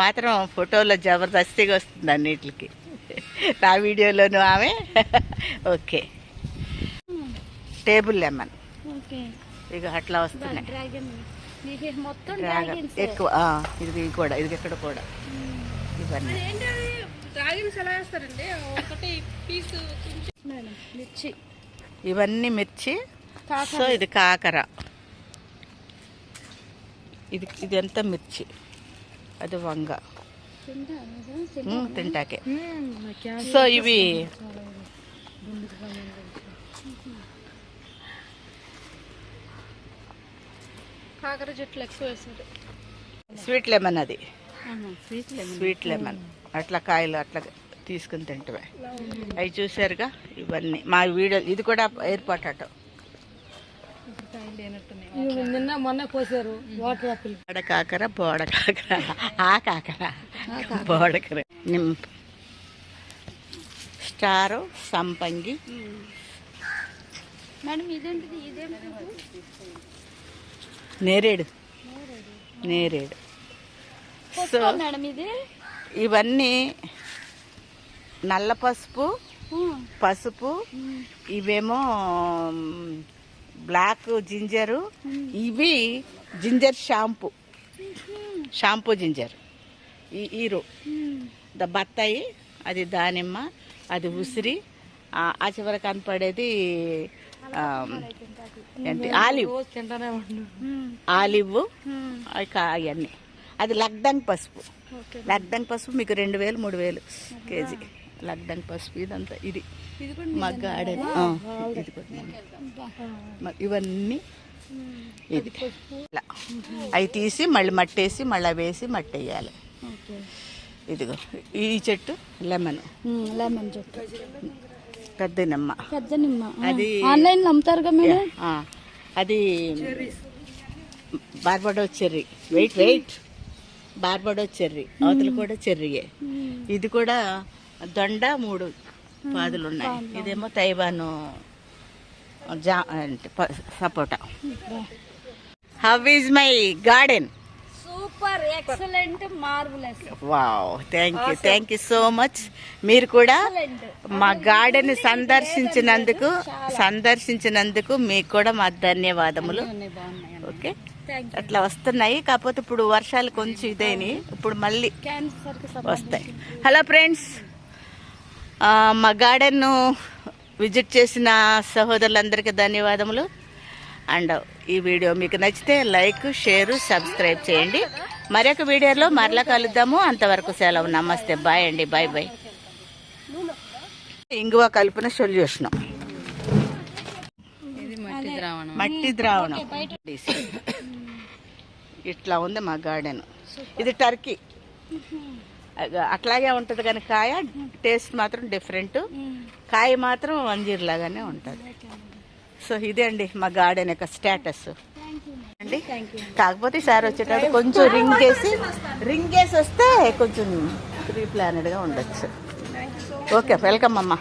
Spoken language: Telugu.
మాత్రం ఫోటోలో జబర్దస్తిగా వస్తుంది అన్నిటికి నా వీడియోలోను ఆమె. ఓకే. Table lemon. ఓకే. ఇక అట్లా వస్తున్నాయి. డ్రాగన్ ఇది మొత్తం డ్రాగన్ డ్రాగన్స్. ఎక్కువ ఇది కూడా ఇది ఇక్కడ కూడా. ఇవన్నీ. ఇవన్నీ మిర్చి. సో ఇది కాకర. ఇది ఇది ఎంత మిర్చి? అది వంగ తింటాకే? సో ఇవి కాకర చెట్లు ఎక్కువ స్వీట్ లెమన్ అది స్వీట్ లెమన్ స్వీట్ లెమన్ అట్లా కాయలు అట్లా తీసుకుని తింటవే అవి చూసారుగా ఇవన్నీ మా వీడియో ఇది కూడా ఎయిర్పోర్ట్ అటో నిన్న మొన్న కోసారు వాటర్ ఆపిల్. బోడ కాకర బోడ కాకర. ఆ కాకర. బోడకర నిమ్ స్టారు సంపంగి. మేడం ఇదేంటిది? ఇదేంటిది? నేరేడు. నేరేడు. సో మేడం ఇది? ఇవన్నీ నల్ల పసుపు పసుపు ఇవేమో బ్లాక్ జింజరు ఇవి జింజర్ షాంపూ. Shampoo ginger. ఈ ఈరు. ద బత్తాయి అది దానిమ్మ అది ఉసిరి. ఆ చివర కనపడేది ఏంటి? ఆలివ్. ఆలివ్ అవన్నీ. అది లగ్దంగ్ పసుపు. ఓకే. లగ్దంగ్ పసుపు మీకు రెండు వేలు మూడు వేలు కేజీ. లగ్దంగ్ పసుపు ఇదంతా ఇది. మగ్గ ఆడే ఇది కూడా ఇవన్నీ ఇది. అవి తీసి మళ్ళీ మట్టేసి మళ్ళీ వేసి మట్టి వేయాలి ఇదిగో ఈ చెట్టు లెమన్. లెమన్ చెట్టు. పెద్ద నిమ్మ. పెద్ద నిమ్మ. ఆ, అది ఆన్లైన్లో అమ్ముతారుగా మేడం ఆ, అది Barbados cherry. Wait wait. Barbados cherry. అవతల కూడా చెర్రీయే. ఇది కూడా దొండ మూడు పాదులు. ఉన్నాయి ఇదేమో తైవాను జా సపోటా. How is my garden super excellent marvellous wow thank you thank you so much మీరు కూడా మా గార్డెన్ సందర్శించినందుకు సందర్శించినందుకు మీకు కూడా మా ధన్యవాదములు. ఓకే అట్లా వస్తున్నాయి కాకపోతే ఇప్పుడు వర్షాలు కొంచెం ఇదేని ఇప్పుడు మళ్ళీ వస్తాయి. హలో ఫ్రెండ్స్ మా గార్డెన్ను విజిట్ చేసిన సహోదరులందరికీ ధన్యవాదములు. అండ్ ఈ వీడియో మీకు నచ్చితే లైక్ షేర్ సబ్స్క్రైబ్ చేయండి. మరొక వీడియోలో మరలా కలుద్దాము. అంతవరకు సెలవు. నమస్తే. బాయ్ అండి. Bye bye. ఇంగువ కలిపిన సొల్యూషన్ మట్టి ద్రావణం. ఇట్లా ఉంది మా గార్డెన్. ఇది టర్కీ. అట్లాగే ఉంటుంది కానీ కాయ టేస్ట్ మాత్రం డిఫరెంట్. కాయ మాత్రం అంజీర్ లాగానే ఉంటుంది. సో ఇదే అండి మా గార్డెన్ యొక్క స్టేటస్. అండి కాకపోతే ఈసారి వచ్చేటప్పుడు కొంచెం రింగ్ చేసి రింగ్ చేసి వస్తే కొంచెం ప్రీ ప్లానెడ్గా ఉండొచ్చు. ఓకే వెల్కమ్ అమ్మా.